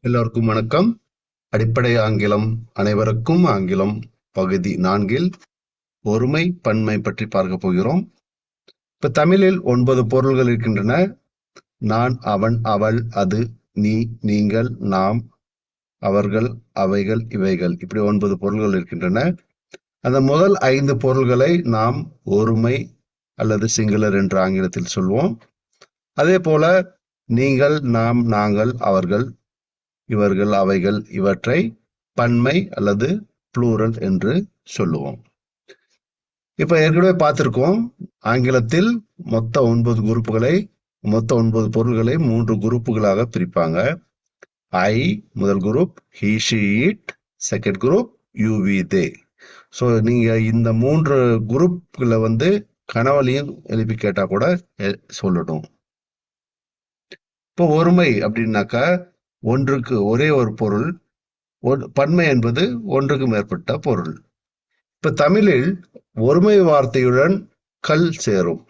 எல்லோருக்கும் வணக்கம். அடிப்படை ஆங்கிலம் அனைவருக்கும் ஆங்கிலம் பகுதி நான்கில் ஒருமை பன்மை பற்றி பார்க்க போகிறோம். இப்ப தமிழில் ஒன்பது பொருள்கள் இருக்கின்றன. நான் அவன் அவள் அது நீ நீங்கள் நாம் அவர்கள் அவைகள் இவைகள். இப்படி ஒன்பது பொருள்கள் இருக்கின்றன. அந்த முதல் ஐந்து பொருள்களை நாம் ஒருமை அல்லது சிங்குலர் என்று ஆங்கிலத்தில் சொல்வோம். அதே போல நீங்கள் நாம் நாங்கள் அவர்கள் இவர்கள் அவைகள் இவற்றை பன்மை அல்லது ப்ளூரல் என்று சொல்லுவோம். இப்ப ஏற்கனவே பார்த்திருக்கோம் ஆங்கிலத்தில் மொத்த ஒன்பது குரூப்புகளை மொத்த ஒன்பது பொருள்களை மூன்று குரூப்புகளாக பிரிப்பாங்க. ஐ முதல் group he she it second group you we they so நீங்க இந்த மூன்று குரூப்புகளை வந்து கனவலையும் எழுப்பி கேட்டா கூட சொல்லணும் இப்போ ஒருமை அப்படின்னாக்கா ஒன்றுக்கு ஒரே ஒரு பொருள் ஒன்- பன்மை என்பது ஒன்றுக்கு மேற்பட்ட பொருள். இப்ப தமிழில் ஒருமை வார்த்தையுடன் கல் சேரும்.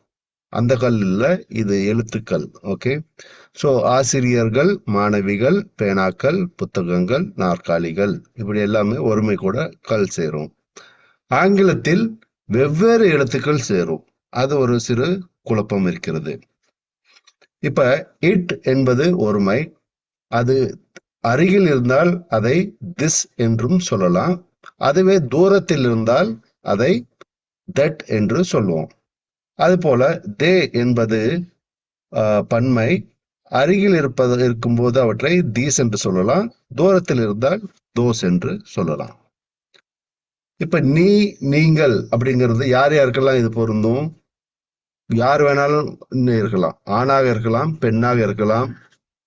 அந்த கல் இல்ல இது எழுத்துக்கள் ஓகே? சோ ஆசிரியர்கள் மாணவிகள் பேனாக்கள் புத்தகங்கள் நாற்காலிகள் இப்படி எல்லாமே ஒருமை கூட கல் சேரும். ஆங்கிலத்தில் வெவ்வேறு எழுத்துக்கள் சேரும். அது ஒரு சிறு குழப்பம் இருக்கிறது. இப்ப இட் என்பது ஒருமை அது அருகில் இருந்தால் அதை திஸ் என்றும் சொல்லலாம். அதுவே தூரத்தில் இருந்தால் அதை தட் என்று சொல்லுவோம். அதுபோல தே என்பது ஆஹ், பன்மை அருகில் இருப்பது இருக்கும்போது அவற்றை தீஸ் என்று சொல்லலாம். தூரத்தில் இருந்தால் தோஸ் என்று சொல்லலாம். இப்ப நீ நீங்கள் அப்படிங்கிறது யார் யாருக்கெல்லாம் இது பொருந்தும்? யார் வேணாலும் இருக்கலாம். ஆணாக இருக்கலாம் பெண்ணாக இருக்கலாம்.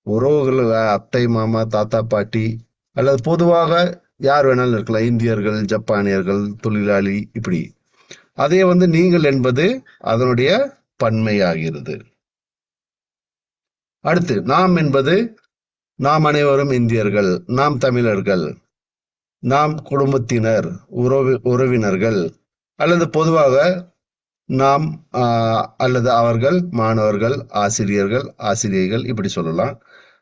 உறவுகள் அத்தை மாமா தாத்தா பாட்டி அல்லது பொதுவாக யார் வேணாலும் இருக்கலாம். இந்தியர்கள் ஜப்பானியர்கள் தொழிலாளி இப்படி. அதே வந்து நீங்கள் என்பது அதனுடைய பன்மையாகிறது. அடுத்து நாம் என்பது நாம் அனைவரும் இந்தியர்கள் நாம் தமிழர்கள் நாம் குடும்பத்தினர் உறவு உறவினர்கள் அல்லது பொதுவாக நாம் ஆஹ், அல்லது அவர்கள் மாணவர்கள் ஆசிரியர்கள் ஆசிரியைகள் இப்படி சொல்லலாம்.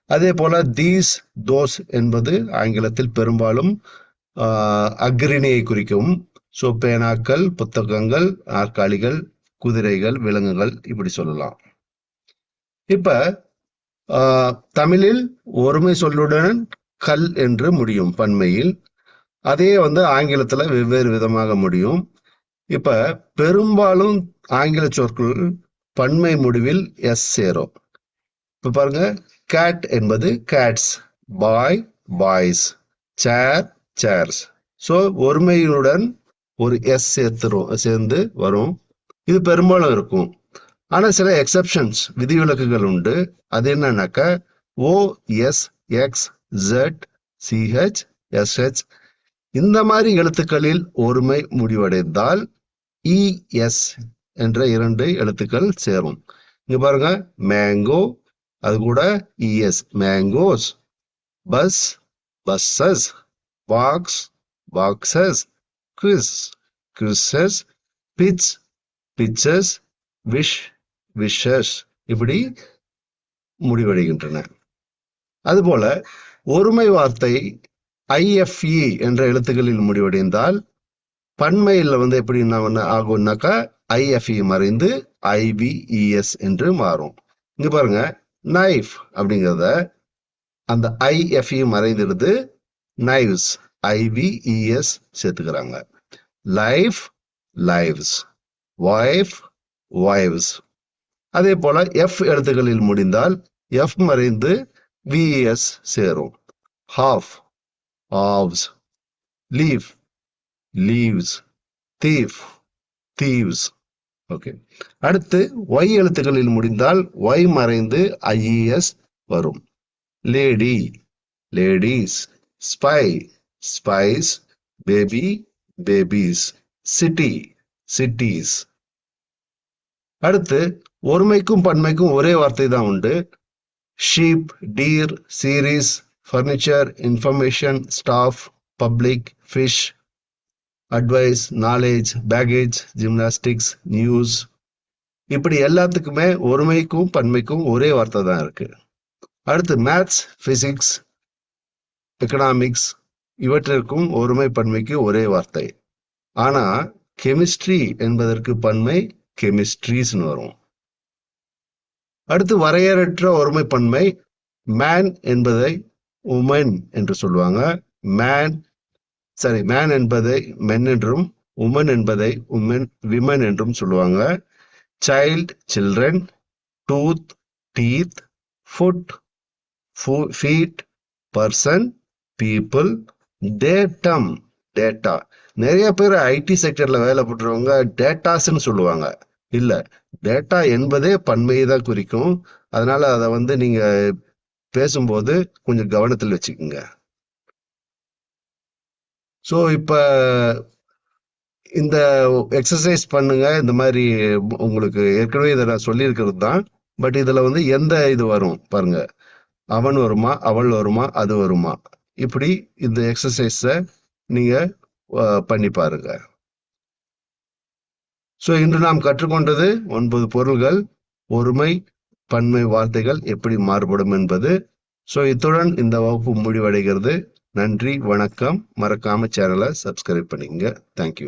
அதே போல தீஸ் தோஸ் என்பது ஆங்கிலத்தில் பெரும்பாலும் ஆஹ், அக்ரிணியை குறிக்கும். ஸோ பேனாக்கள் புத்தகங்கள் நாற்காலிகள் குதிரைகள் விலங்குகள் இப்படி சொல்லலாம். இப்ப ஆஹ், தமிழில் ஒருமை சொல்லுடன் கல் என்று முடியும் பன்மையில். அதே வந்து ஆங்கிலத்துல வெவ்வேறு விதமாக முடியும். இப்ப பெரும்பாலும் ஆங்கில சொற்கள் பன்மை முடிவில் எஸ் சேரும். இப்ப பாருங்க கேட் என்பது cats boy boys chair chairs so ஒருமையுடன் ஒரு எஸ் சேர்த்துரும் சேர்ந்து வரும். இது பெரும்பாலும் இருக்கும். ஆனா சில எக்ஸெப்ஷன்ஸ் விதிவிலக்குகள் உண்டு. அது என்னன்னாக்க O S X Z CH SH இந்த மாதிரி எழுத்துக்களில் ஒருமை முடிவடைந்தால் இஎஸ் என்ற இரண்டு எழுத்துக்கள் சேரும். இங்க பாருங்க மேங்கோ அது கூட ES mangoes bus buses box boxes quiz quizzes pitch pitches wish wishes இப்படி முடிவடைகின்றன. அதுபோல ஒருமை வார்த்தை ஐஎஃப்இ என்ற எழுத்துக்களில் முடிவடைந்தால் பன்மையில் வந்து எப்படி என்ன ஆகும்னாக்கா ஐஎஃப்இ மறைந்து ஐவிஇஎஸ் என்று மாறும். இங்க பாருங்க நைஃப் அப்படிங்கிறத அந்த I F E மறைந்துடுது knives I V E S சேர்த்துக்கிறாங்க. Life lives wife wives அதே போல எஃப் எழுத்துக்களில் முடிந்தால் எஃப் மறைந்து விஇஎஸ் சேரும். Half halves leaf leaves thief thieves okay அடுத்து ஒய் எழுத்துக்களில் முடிந்தால் ஒய் மறைந்து ஐஇஎஸ் வரும். Lady ladies spy spies baby babies city cities அடுத்து ஒருமைக்கும் பன்மைக்கும் ஒரே வார்த்தை தான் உண்டு. Sheep deer series furniture information staff public fish advice knowledge baggage gymnastics news இப்படி எல்லாத்துக்குமே ஒருமைக்கும் பன்மைக்கும் ஒரே வார்த்தை தான் இருக்கு. அடுத்து மேத்ஸ் பிசிக்ஸ் எக்கனாமிக்ஸ் இவற்றிற்கும் ஒருமை பன்மைக்கு ஒரே வார்த்தை. ஆனா கெமிஸ்ட்ரி என்பதற்கு பன்மை கெமிஸ்ட்ரீஸ்னு வரும். அடுத்து வரையறற்ற ஒருமை பன்மை மேன் என்பதை உமன் என்று சொல்லுவாங்க. மேன் சரி மேன் என்பதை மென் என்றும் உமன் என்பதை உமன் விமன் என்றும் சொல்லுவாங்க. Child children tooth teeth foot feet person people datum data நிறைய பேர் ஐடி செக்டர்ல வேலை பண்றவங்க டேட்டாஸ்ன்னு சொல்லுவாங்க. இல்ல டேட்டா என்பதே பன்மையை தான் குறிக்கும். அதனால அதை வந்து நீங்க பேசும்போது கொஞ்சம் கவனத்தில் வச்சுக்கோங்க. ஸோ இப்போ இந்த எக்ஸசைஸ் பண்ணுங்க. இந்த மாதிரி உங்களுக்கு ஏற்கனவே இதை நான் சொல்லியிருக்கிறது தான். பட் இதில் வந்து எந்த இது வரும் பாருங்க. அவன் வருமா அவள் வருமா அது வருமா. இப்படி இந்த எக்ஸசைஸை நீங்கள் பண்ணி பாருங்க. ஸோ இன்று நாம் கற்றுக்கொண்டது ஒன்பது பொருள்கள். ஒருமை பன்மை வார்த்தைகள் எப்படி மாறுபடும் என்பது. ஸோ இத்துடன் இந்த வகுப்பு முடிவடைகிறது. நன்றி வணக்கம். மறக்காம சேனலை சப்ஸ்கிரைப் பண்ணிக்கங்க. தேங்க்யூ